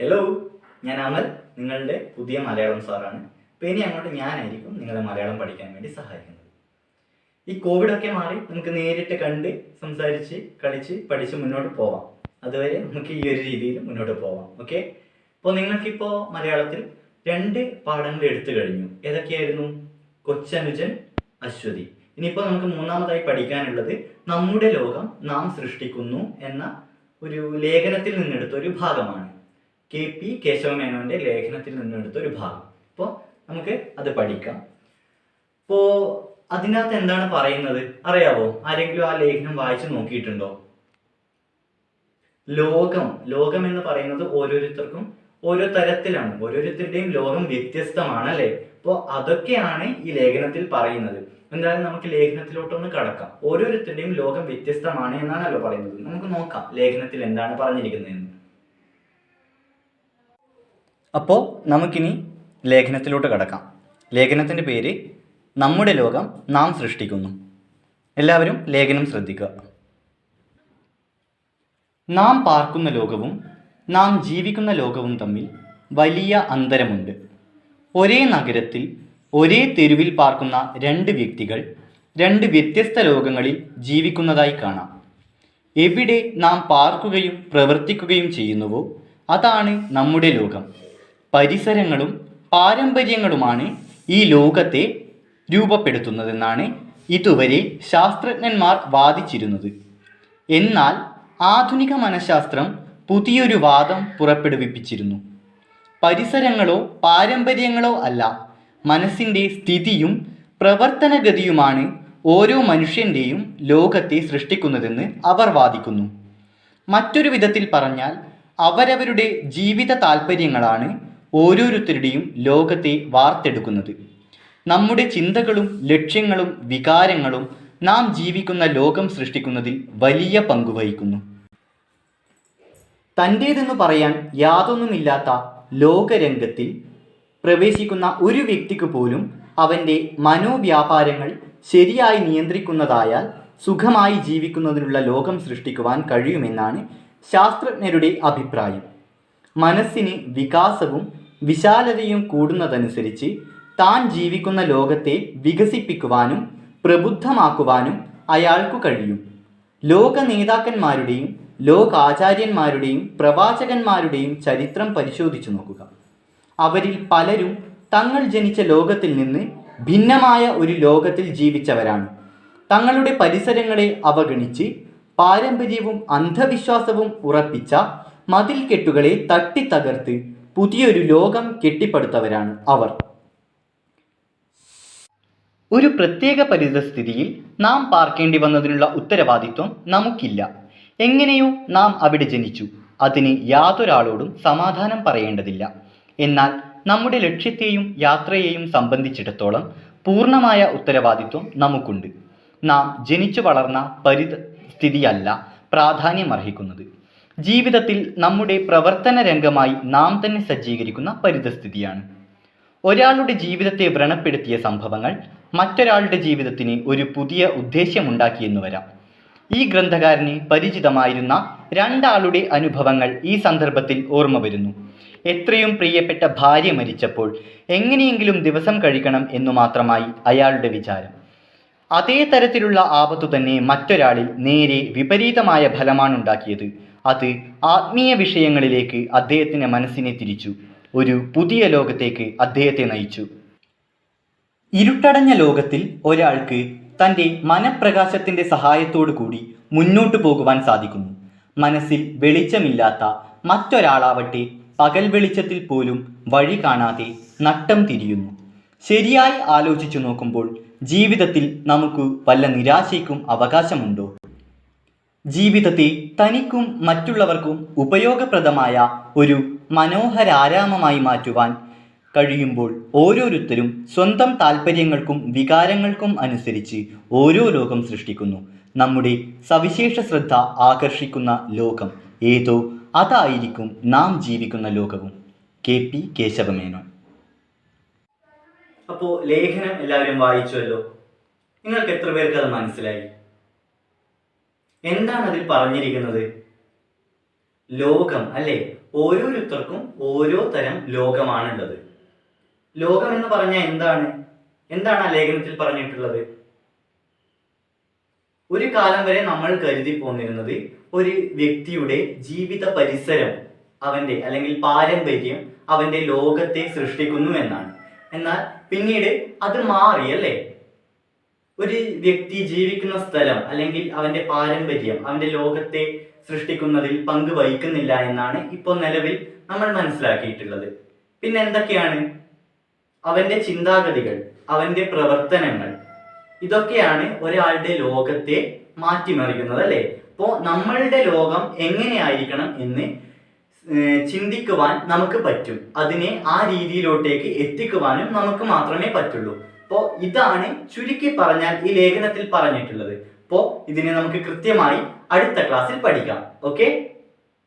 Hello ഞാൻ അമൽ നിങ്ങളുടെ പുതിയ മലയാളം സാറാണ്. അപ്പോൾ ഇനി അങ്ങോട്ട് ഞാനായിരിക്കും നിങ്ങളെ മലയാളം പഠിക്കാൻ വേണ്ടി സഹായിക്കുന്നത്. ഈ കോവിഡൊക്കെ മാറി നമുക്ക് നേരിട്ട് കണ്ട് സംസാരിച്ച് കളിച്ച് പഠിച്ച് മുന്നോട്ട് പോവാം. അതുവരെ നമുക്ക് ഈ ഒരു രീതിയിൽ മുന്നോട്ട് പോവാം. ഓക്കെ അപ്പോൾ നിങ്ങൾക്കിപ്പോൾ മലയാളത്തിൽ രണ്ട് പാഠങ്ങൾ എടുത്തു കഴിഞ്ഞു. ഏതൊക്കെയായിരുന്നു? കൊച്ചനുജൻ അശ്വതി. ഇനിയിപ്പോൾ നമുക്ക് മൂന്നാമതായി പഠിക്കാനുള്ളത് നമ്മുടെ ലോകം നാം സൃഷ്ടിക്കുന്നു എന്ന ഒരു ലേഖനത്തിൽ നിന്നെടുത്ത ഒരു ഭാഗമാണ്. കെ പി കേശവമേനോന്റെ ലേഖനത്തിൽ നിന്നെടുത്ത ഒരു ഭാഗം. അപ്പോൾ നമുക്ക് അത് പഠിക്കാം. അപ്പോൾ അതിനകത്ത് എന്താണ് പറയുന്നത്? അറിയാവോ? ആരെങ്കിലും ആ ലേഖനം വായിച്ചു നോക്കിയിട്ടുണ്ടോ? ലോകം. ലോകം എന്ന് പറയുന്നത് ഓരോരുത്തർക്കും ഓരോ തരത്തിലാണ്. ഓരോരുത്തരുടെയും ലോകം വ്യത്യസ്തമാണ് അല്ലേ? അപ്പോൾ അതൊക്കെയാണ് ഈ ലേഖനത്തിൽ പറയുന്നത്. എന്തായാലും നമുക്ക് ലേഖനത്തിലോട്ടൊന്ന് കടക്കാം. ഓരോരുത്തരുടെയും ലോകം വ്യത്യസ്തമാണ് എന്നാണല്ലോ പറയുന്നത്. നമുക്ക് നോക്കാം ലേഖനത്തിൽ എന്താണ് പറഞ്ഞിരിക്കുന്നതെന്ന്. അപ്പോൾ നമുക്കിനി ലേഖനത്തിലോട്ട് കടക്കാം. ലേഖനത്തിന്റെ പേര് നമ്മുടെ ലോകം നാം സൃഷ്ടിക്കുന്നു. എല്ലാവരും ലേഖനം ശ്രദ്ധിക്കുക. നാം പാർക്കുന്ന ലോകവും നാം ജീവിക്കുന്ന ലോകവും തമ്മിൽ വലിയ അന്തരമുണ്ട്. ഒരേ നഗരത്തിൽ ഒരേ തെരുവിൽ പാർക്കുന്ന രണ്ട് വ്യക്തികൾ രണ്ട് വ്യത്യസ്ത ലോകങ്ങളിൽ ജീവിക്കുന്നതായി കാണാം. എവിടെ നാം പാർക്കുകയും പ്രവർത്തിക്കുകയും ചെയ്യുന്നുവോ അതാണ് നമ്മുടെ ലോകം. പരിസരങ്ങളും പാരമ്പര്യങ്ങളുമാണ് ഈ ലോകത്തെ രൂപപ്പെടുത്തുന്നതെന്നാണ് ഇതുവരെ ശാസ്ത്രജ്ഞന്മാർ വാദിച്ചിരുന്നത്. എന്നാൽ ആധുനിക മനഃശാസ്ത്രം പുതിയൊരു വാദം പുറപ്പെടുവിപ്പിച്ചിരുന്നു. പരിസരങ്ങളോ പാരമ്പര്യങ്ങളോ അല്ല മനസ്സിന്റെ സ്ഥിതിയും പ്രവർത്തനഗതിയുമാണ് ഓരോ മനുഷ്യന്റെയും ലോകത്തെ സൃഷ്ടിക്കുന്നതെന്ന് അവർ വാദിക്കുന്നു. മറ്റൊരു വിധത്തിൽ പറഞ്ഞാൽ അവരവരുടെ ജീവിത താല്പര്യങ്ങളാണ് ഓരോരുത്തരുടെയും ലോകത്തെ വാർത്തെടുക്കുന്നത്. നമ്മുടെ ചിന്തകളും ലക്ഷ്യങ്ങളും വികാരങ്ങളും നാം ജീവിക്കുന്ന ലോകം സൃഷ്ടിക്കുന്നതിൽ വലിയ പങ്ക് വഹിക്കുന്നു. തന്റേതെന്ന് പറയാൻ യാതൊന്നുമില്ലാത്ത ലോകരംഗത്തിൽ പ്രവേശിക്കുന്ന ഒരു വ്യക്തിക്ക് പോലും അവന്റെ മനോവ്യാപാരങ്ങൾ ശരിയായി നിയന്ത്രിക്കുന്നതായാൽ സുഖമായി ജീവിക്കുന്നതിനുള്ള ലോകം സൃഷ്ടിക്കുവാൻ കഴിയുമെന്നാണ് ശാസ്ത്രജ്ഞരുടെ അഭിപ്രായം. മനസ്സിന് വികാസവും വിശാലതയും കൂടുന്നതനുസരിച്ച് താൻ ജീവിക്കുന്ന ലോകത്തെ വികസിപ്പിക്കുവാനും പ്രബുദ്ധമാക്കുവാനും അയാൾക്കു കഴിയും. ലോക നേതാക്കന്മാരുടെയും ലോകാചാര്യന്മാരുടെയും പ്രവാചകന്മാരുടെയും ചരിത്രം പരിശോധിച്ചു നോക്കുക. അവരിൽ പലരും തങ്ങൾ ജനിച്ച ലോകത്തിൽ നിന്ന് ഭിന്നമായ ഒരു ലോകത്തിൽ ജീവിച്ചവരാണ്. തങ്ങളുടെ പരിസരങ്ങളെ അവഗണിച്ച് പാരമ്പര്യവും അന്ധവിശ്വാസവും ഉറപ്പിച്ച മതിൽക്കെട്ടുകളെ തട്ടിത്തകർത്ത് പുതിയൊരു ലോകം കെട്ടിപ്പടുത്തവരാണ് അവർ. ഒരു പ്രത്യേക പരിതസ്ഥിതിയിൽ നാം പാർക്കേണ്ടി വന്നതിനുള്ള ഉത്തരവാദിത്വം നമുക്കില്ല. എങ്ങനെയോ നാം അവിടെ ജനിച്ചു. അതിന് യാതൊരാളോടും സമാധാനം പറയേണ്ടതില്ല. എന്നാൽ നമ്മുടെ ലക്ഷ്യത്തെയും യാത്രയെയും സംബന്ധിച്ചിടത്തോളം പൂർണമായ ഉത്തരവാദിത്വം നമുക്കുണ്ട്. നാം ജനിച്ചു വളർന്ന പരിസ്ഥിതിയല്ല പ്രാധാന്യമർഹിക്കുന്നത്. ജീവിതത്തിൽ നമ്മുടെ പ്രവർത്തന രംഗമായി നാം തന്നെ സജ്ജീകരിക്കുന്ന പരിതസ്ഥിതിയാണ്. ഒരാളുടെ ജീവിതത്തെ വ്രണപ്പെടുത്തിയ സംഭവങ്ങൾ മറ്റൊരാളുടെ ജീവിതത്തിന് ഒരു പുതിയ ഉദ്ദേശ്യമുണ്ടാക്കിയെന്ന് വരാം. ഈ ഗ്രന്ഥകാരന് പരിചിതമായിരുന്ന രണ്ടാളുടെ അനുഭവങ്ങൾ ഈ സന്ദർഭത്തിൽ ഓർമ്മ വരുന്നു. എത്രയും പ്രിയപ്പെട്ട ഭാര്യ മരിച്ചപ്പോൾ എങ്ങനെയെങ്കിലും ദിവസം കഴിക്കണം എന്നു മാത്രമായി അയാളുടെ വിചാരം. അതേ തരത്തിലുള്ള ആപത്തു തന്നെ മറ്റൊരാളിൽ നേരെ വിപരീതമായ ഫലമാണുണ്ടാക്കിയത്. അത് ആത്മീയ വിഷയങ്ങളിലേക്ക് അദ്ദേഹത്തിന്റെ മനസ്സിനെ തിരിച്ചു. ഒരു പുതിയ ലോകത്തേക്ക് അദ്ദേഹത്തെ നയിച്ചു. ഇരുട്ടടഞ്ഞ ലോകത്തിൽ ഒരാൾക്ക് തന്റെ മനപ്രകാശത്തിന്റെ സഹായത്തോടു കൂടി മുന്നോട്ടു പോകുവാൻ സാധിക്കുന്നു. മനസ്സിൽ വെളിച്ചമില്ലാത്ത മറ്റൊരാളാവട്ടെ പകൽ വെളിച്ചത്തിൽ പോലും വഴി കാണാതെ നട്ടം തിരിയുന്നു. ശരിയായി ആലോചിച്ചു നോക്കുമ്പോൾ ജീവിതത്തിൽ നമുക്ക് വല്ല നിരാശയ്ക്കും അവകാശമുണ്ടോ? ജീവിതത്തെ തനിക്കും മറ്റുള്ളവർക്കും ഉപയോഗപ്രദമായ ഒരു മനോഹരാരാമമായി മാറ്റുവാൻ കഴിയുമ്പോൾ ഓരോരുത്തരും സ്വന്തം താല്പര്യങ്ങൾക്കും വികാരങ്ങൾക്കും അനുസരിച്ച് ഓരോ ലോകം സൃഷ്ടിക്കുന്നു. നമ്മുടെ സവിശേഷ ശ്രദ്ധ ആകർഷിക്കുന്ന ലോകം ഏതോ അതായിരിക്കും നാം ജീവിക്കുന്ന ലോകവും. K P Kesava Menon. അപ്പോൾ ലേഖനം എല്ലാവരും വായിച്ചുവല്ലോ. നിങ്ങൾക്ക് എത്ര പേർക്ക് അത് മനസ്സിലായി? എന്താണ് അതിൽ പറഞ്ഞിരിക്കുന്നത്? ലോകം അല്ലെ? ഓരോരുത്തർക്കും ഓരോ തരം ലോകമാണുള്ളത്. ലോകം എന്ന് പറഞ്ഞാൽ എന്താണ്? എന്താണ് ആ ലേഖനത്തിൽ പറഞ്ഞിട്ടുള്ളത്? ഒരു കാലം വരെ നമ്മൾ കരുതി പോന്നിരുന്നത് ഒരു വ്യക്തിയുടെ ജീവിത പരിസരം അവന്റെ അല്ലെങ്കിൽ പാരമ്പര്യം അവന്റെ ലോകത്തെ സൃഷ്ടിക്കുന്നു എന്നാണ്. എന്നാൽ പിന്നീട് അത് മാറി അല്ലേ? ഒരു വ്യക്തി ജീവിക്കുന്ന സ്ഥലം അല്ലെങ്കിൽ അവന്റെ പാരമ്പര്യം അവന്റെ ലോകത്തെ സൃഷ്ടിക്കുന്നതിൽ പങ്ക് വഹിക്കുന്നില്ല എന്നാണ് ഇപ്പോൾ നിലവിൽ നമ്മൾ മനസ്സിലാക്കിയിട്ടുള്ളത്. പിന്നെ എന്തൊക്കെയാണ്? അവന്റെ ചിന്താഗതികൾ അവന്റെ പ്രവർത്തനങ്ങൾ ഇതൊക്കെയാണ് ഒരാളുടെ ലോകത്തെ മാറ്റിമറിക്കുന്നത് അല്ലേ? അപ്പോൾ നമ്മളുടെ ലോകം എങ്ങനെയായിരിക്കണം എന്ന് ചിന്തിക്കുവാൻ നമുക്ക് പറ്റും. അതിനെ ആ രീതിയിലോട്ടേക്ക് എത്തിക്കുവാനും നമുക്ക് മാത്രമേ പറ്റുള്ളൂ. അപ്പോ ഇതാണ് ചുരുക്കി പറഞ്ഞാൽ ഈ ലേഖനത്തിൽ പറഞ്ഞിട്ടുള്ളത്. അപ്പോൾ ഇതിനെ നമുക്ക് കൃത്യമായി അടുത്ത ക്ലാസ്സിൽ പഠിക്കാം. ഓക്കെ